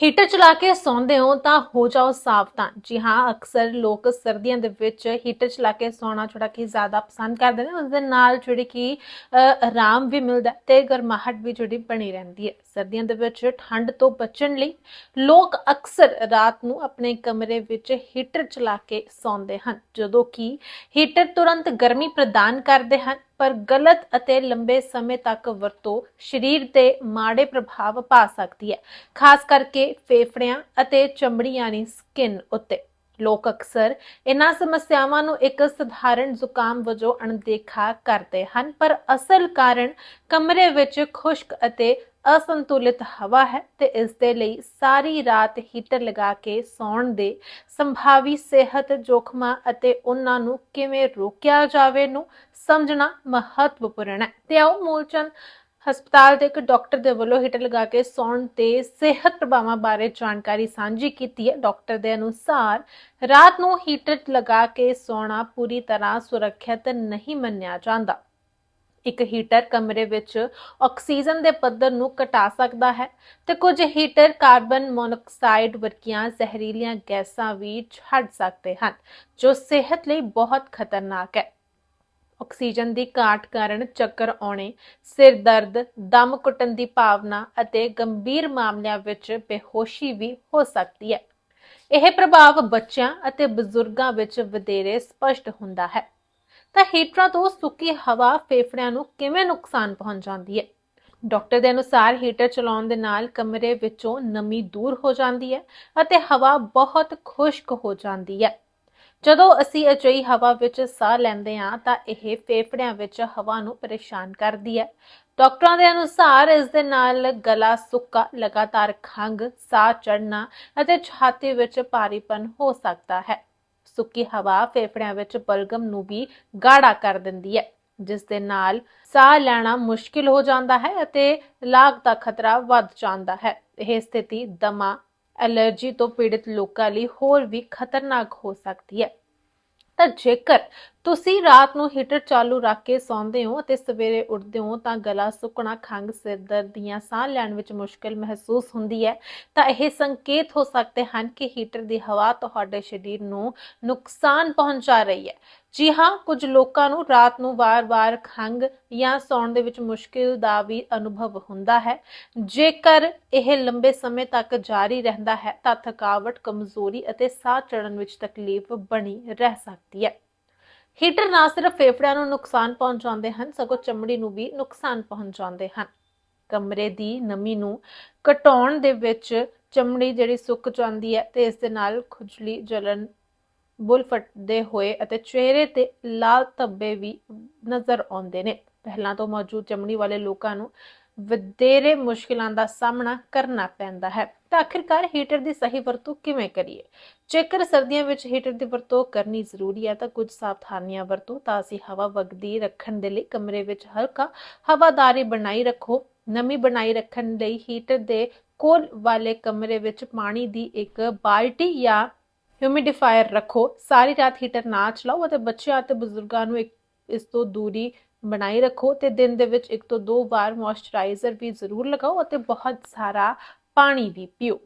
Heater ਚਲਾ ਕੇ ਸੌਂਦੇ ਹੋ ਤਾਂ ਹੋ ਜਾਓ ਸਾਵਧਾਨ। ਜੀ ਹਾਂ, ਅਕਸਰ ਲੋਕ ਸਰਦੀਆਂ ਦੇ ਵਿੱਚ ਹੀਟਰ ਚਲਾ ਕੇ ਸੌਣਾ ਥੋੜਾ ਕਿ ਜ਼ਿਆਦਾ ਪਸੰਦ ਕਰਦੇ ਨੇ। ਉਸ ਦੇ ਨਾਲ ਜਿਹੜੀ ਕਿ ਆਰਾਮ ਵੀ ਮਿਲਦਾ ਹੈ ਤੇ ਗਰਮਾਹਟ ਵੀ ਜਿਹੜੀ ਬਣੀ ਰਹਿੰਦੀ ਹੈ। ਸਰਦੀਆਂ ਦੇ ਵਿੱਚ ਠੰਡ ਤੋਂ ਬਚਣ ਲਈ ਲੋਕ ਅਕਸਰ ਰਾਤ ਨੂੰ ਆਪਣੇ ਕਮਰੇ ਵਿੱਚ ਹੀਟਰ ਚਲਾ ਕੇ ਸੌਂਦੇ ਹਨ। ਜਦੋਂ ਕਿ ਹੀਟਰ ਤੁਰੰਤ ਗਰਮੀ ਪ੍ਰਦਾਨ ਕਰਦੇ ਹਨ ਪਰ ਗਲਤ ਅਤੇ ਲੰਬੇ ਸਮੇਂ ਤੱਕ ਵਰਤੋਂ ਸਰੀਰ ਤੇ ਮਾੜੇ ਪ੍ਰਭਾਵ ਪਾ ਸਕਦੀ ਹੈ। ਖਾਸ ਕਰਕੇ ਫੇਫੜਿਆਂ ਅਤੇ ਚਮੜੀ ਯਾਨੀ ਸਕਿਨ ਉੱਤੇ। ਲੋਕ ਅਕਸਰ ਇਹਨਾਂ ਸਮੱਸਿਆਵਾਂ ਨੂੰ ਇੱਕ ਸਧਾਰਨ ਜ਼ੁਕਾਮ ਵਜੋਂ ਅਣਦੇਖਾ ਕਰਦੇ ਹਨ, ਪਰ ਅਸਲ ਕਾਰਨ ਕਮਰੇ ਵਿੱਚ ਖੁਸ਼ਕ ਅਤੇ ਅਸੰਤੁਲਿਤ ਹਵਾ ਹੈ ਤੇ ਇਸ ਦੇ ਲਈ ਸਾਰੀ ਰਾਤ ਹੀਟਰ ਲਗਾ ਕੇ ਸੌਣ ਦੇ ਸੰਭਾਵੀ ਸਿਹਤ ਜੋਖਮਾਂ ਅਤੇ ਉਹਨਾਂ ਨੂੰ ਕਿਵੇਂ ਰੋਕਿਆ ਜਾਵੇ ਨੂੰ ਸਮਝਣਾ ਮਹੱਤਵਪੂਰਨ ਹੈ। ਤੇ ਆਓ ਮੂਲਚੰਦ ਹਸਪਤਾਲ ਦੇ ਇੱਕ ਡਾਕਟਰ ਦੇ ਵੱਲੋਂ ਹੀਟਰ ਲਗਾ ਕੇ ਸੌਣ ਤੇ ਸਿਹਤ ਪ੍ਰਭਾਵਾਂ ਬਾਰੇ ਜਾਣਕਾਰੀ ਸਾਂਝੀ ਕੀਤੀ ਹੈ। ਡਾਕਟਰ ਦੇ ਅਨੁਸਾਰ ਰਾਤ ਨੂੰ ਹੀਟਰ ਲਗਾ ਕੇ ਸੌਣਾ ਪੂਰੀ ਤਰ੍ਹਾਂ ਸੁਰੱਖਿਅਤ ਨਹੀਂ ਮੰਨਿਆ ਜਾਂਦਾ। ਇੱਕ ਹੀਟਰ ਕਮਰੇ ਵਿੱਚ ਆਕਸੀਜਨ ਦੇ ਪੱਧਰ ਨੂੰ ਘਟਾ ਸਕਦਾ ਹੈ ਤੇ ਕੁਝ ਹੀਟਰ ਕਾਰਬਨ ਮੋਨੋਆਕਸਾਈਡ ਵਰਗੀਆਂ ਜ਼ਹਿਰੀਲੀਆਂ ਗੈਸਾਂ ਵੀ ਛੱਡ ਸਕਦੇ ਹਨ, ਜੋ ਸਿਹਤ ਲਈ ਬਹੁਤ ਖਤਰਨਾਕ ਹੈ। ਆਕਸੀਜਨ ਦੀ ਘਾਟ ਕਾਰਨ ਚੱਕਰ ਆਉਣੇ, ਸਿਰ ਦਰਦ, ਦਮ ਘੁੱਟਣ ਦੀ ਭਾਵਨਾ ਅਤੇ ਗੰਭੀਰ ਮਾਮਲਿਆਂ ਵਿੱਚ ਬੇਹੋਸ਼ੀ ਵੀ ਹੋ ਸਕਦੀ ਹੈ। ਇਹ ਪ੍ਰਭਾਵ ਬੱਚਿਆਂ ਅਤੇ ਬਜ਼ੁਰਗਾਂ ਵਿੱਚ ਵਧੇਰੇ ਸਪਸ਼ਟ ਹੁੰਦਾ ਹੈ। ਤਾਂ ਹੀਟਰਾਂ ਤੋਂ ਸੁੱਕੀ ਹਵਾ ਫੇਫੜਿਆਂ ਨੂੰ ਕਿਵੇਂ ਨੁਕਸਾਨ ਪਹੁੰਚਾਉਂਦੀ ਹੈ? ਡਾਕਟਰ ਦੇ ਅਨੁਸਾਰ ਹੀਟਰ ਚਲਾਉਣ ਦੇ ਨਾਲ ਕਮਰੇ ਵਿੱਚੋਂ ਨਮੀ ਦੂਰ ਹੋ ਜਾਂਦੀ ਹੈ ਅਤੇ ਹਵਾ ਬਹੁਤ ਖੁਸ਼ਕ ਹੋ ਜਾਂਦੀ ਹੈ। ਜਦੋਂ ਅਸੀਂ ਅਜਿਹੀ ਹਵਾ ਵਿੱਚ ਸਾਹ ਲੈਂਦੇ ਹਾਂ ਤਾਂ ਇਹ ਫੇਫੜਿਆਂ ਵਿੱਚ ਹਵਾ ਨੂੰ ਪਰੇਸ਼ਾਨ ਕਰਦੀ ਹੈ। ਡਾਕਟਰਾਂ ਦੇ ਅਨੁਸਾਰ ਇਸ ਦੇ ਨਾਲ ਗਲਾ ਸੁੱਕਾ, ਲਗਾਤਾਰ ਖੰਘ, ਸਾਹ ਚੜ੍ਹਨਾ ਅਤੇ ਛਾਤੀ ਵਿੱਚ ਭਾਰੀਪਨ ਹੋ ਸਕਦਾ ਹੈ। ਸੁੱਕੀ ਹਵਾ ਫੇਫੜਿਆਂ ਵਿੱਚ ਬਲਗਮ ਨੂੰ ਵੀ ਗਾੜਾ ਕਰ ਦਿੰਦੀ ਹੈ, ਜਿਸ ਦੇ ਨਾਲ ਸਾਹ ਲੈਣਾ ਮੁਸ਼ਕਿਲ ਹੋ ਜਾਂਦਾ ਹੈ ਅਤੇ ਲਾਗ ਦਾ ਖਤਰਾ ਵੱਧ ਜਾਂਦਾ ਹੈ। ਇਹ ਸਥਿਤੀ ਦਮਾ, ਐਲਰਜੀ ਤੋਂ ਪੀੜਿਤ ਲੋਕਾਂ ਲਈ ਹੋਰ ਵੀ ਖਤਰਨਾਕ ਹੋ ਸਕਦੀ ਹੈ। ਤਾਂ ਜੇਕਰ ਤੁਸੀਂ ਰਾਤ ਨੂੰ ਹੀਟਰ ਚਾਲੂ ਰੱਖ ਕੇ ਸੌਂਦੇ ਹੋ ਅਤੇ ਸਵੇਰੇ ਉੱਠਦੇ ਹੋ ਤਾਂ ਗਲਾ ਸੁੱਕਣਾ, ਖੰਘ, ਸਿਰ ਦਰਦ ਦੀਆਂ ਸਾਹ ਲੈਣ ਵਿੱਚ ਮੁਸ਼ਕਲ ਮਹਿਸੂਸ ਹੁੰਦੀ ਹੈ। ਤਾਂ ਇਹ ਸੰਕੇਤ ਹੋ ਸਕਦੇ ਹਨ ਕਿ ਹੀਟਰ ਦੀ ਹਵਾ ਤੁਹਾਡੇ ਸਰੀਰ ਨੂੰ ਨੁਕਸਾਨ ਪਹੁੰਚਾ ਰਹੀ ਹੈ। ਜੀ ਹਾਂ, ਕੁਝ ਲੋਕਾਂ ਨੂੰ ਰਾਤ ਨੂੰ ਵਾਰ-ਵਾਰ ਖੰਘ ਜਾਂ ਸੌਣ ਦੇ ਵਿੱਚ ਮੁਸ਼ਕਿਲ ਦਾ ਵੀ ਅਨੁਭਵ ਹੁੰਦਾ ਹੈ। ਜੇਕਰ ਇਹ ਲੰਬੇ ਸਮੇਂ ਤੱਕ ਜਾਰੀ ਰਹਿੰਦਾ ਹੈ ਤਾਂ ਥਕਾਵਟ, ਕਮਜ਼ੋਰੀ ਅਤੇ ਸਾਹ ਚੜਨ ਵਿੱਚ ਤਕਲੀਫ ਬਣੀ ਰਹਿ ਸਕਦੀ ਹੈ। ਹੀਟਰ ਨਾ ਸਿਰਫ ਫੇਫੜਿਆਂ ਨੂੰ ਨੁਕਸਾਨ ਪਹੁੰਚਾਉਂਦੇ ਹਨ, ਸਗੋਂ ਚਮੜੀ ਨੂੰ ਵੀ ਨੁਕਸਾਨ ਪਹੁੰਚਾਉਂਦੇ ਹਨ। ਕਮਰੇ ਦੀ ਨਮੀ ਨੂੰ ਘਟਾਉਣ ਦੇ ਵਿੱਚ ਚਮੜੀ ਜਿਹੜੀ ਸੁੱਕ ਜਾਂਦੀ ਹੈ ਤੇ ਇਸ ਦੇ ਨਾਲ ਖੁਜਲੀ ਜਲਨ ਬੁੱਲ ਫਟਦੇ ਹੋਏ ਅਤੇ ਚਿਹਰੇ ਤੇ ਲਾਲ ਧੱਬੇ ਵੀ ਨਜ਼ਰ ਆਉਂਦੇ ਨੇ। ਪਹਿਲਾਂ ਤੋਂ ਮੌਜੂਦ ਚਮੜੀ ਵਾਲੇ ਲੋਕਾਂ ਨੂੰ ਵਧੇਰੇ ਮੁਸ਼ਕਿਲਾਂ ਦਾ ਸਾਹਮਣਾ ਕਰਨਾ ਪੈਂਦਾ ਹੈ। ਤਾਂ ਆਖਿਰਕਾਰ ਹੀਟਰ ਦੀ ਸਹੀ ਵਰਤੋਂ ਕਿਵੇਂ ਕਰੀਏ? ਜੇਕਰ ਸਰਦੀਆਂ ਵਿੱਚ ਹੀਟਰ ਦੀ ਵਰਤੋਂ ਕਰਨੀ ਜ਼ਰੂਰੀ ਹੈ, ਤਾਂ ਕੁਝ ਸਾਵਧਾਨੀਆਂ ਵਰਤੋ ਤਾਂ ਅਸੀਂ ਹਵਾ ਵਗਦੀ ਰੱਖਣ ਦੇ ਲਈ ਕਮਰੇ ਵਿੱਚ ਹਲਕਾ ਹਵਾਦਾਰੀ ਬਣਾਈ ਰੱਖੋ। ਨਮੀ ਬਣਾਈ ਰੱਖਣ ਲਈ ਹੀਟਰ ਦੇ ਕੋਲ ਵਾਲੇ ਕਮਰੇ ਵਿੱਚ ਪਾਣੀ ਦੀ ਇੱਕ ਬਾਲਟੀ ਜਾਂ ਹਿਊਮਿਡੀਫਾਇਰ ਰੱਖੋ। ਸਾਰੀ ਰਾਤ ਹੀਟਰ ਨਾ ਚਲਾਓ ਅਤੇ ਬੱਚਿਆਂ ਅਤੇ ਬਜ਼ੁਰਗਾਂ ਨੂੰ ਇਸ ਤੋਂ ਦੂਰੀ ਬਣਾਈ ਰੱਖੋ ਤੇ ਦਿਨ ਦੇ ਵਿੱਚ ਇੱਕ ਤੋਂ ਦੋ ਵਾਰ ਮੋਇਸਚਰਾਈਜ਼ਰ ਵੀ ਜ਼ਰੂਰ ਲਗਾਓ ਅਤੇ ਬਹੁਤ ਸਾਰਾ ਪਾਣੀ ਵੀ ਪੀਓ।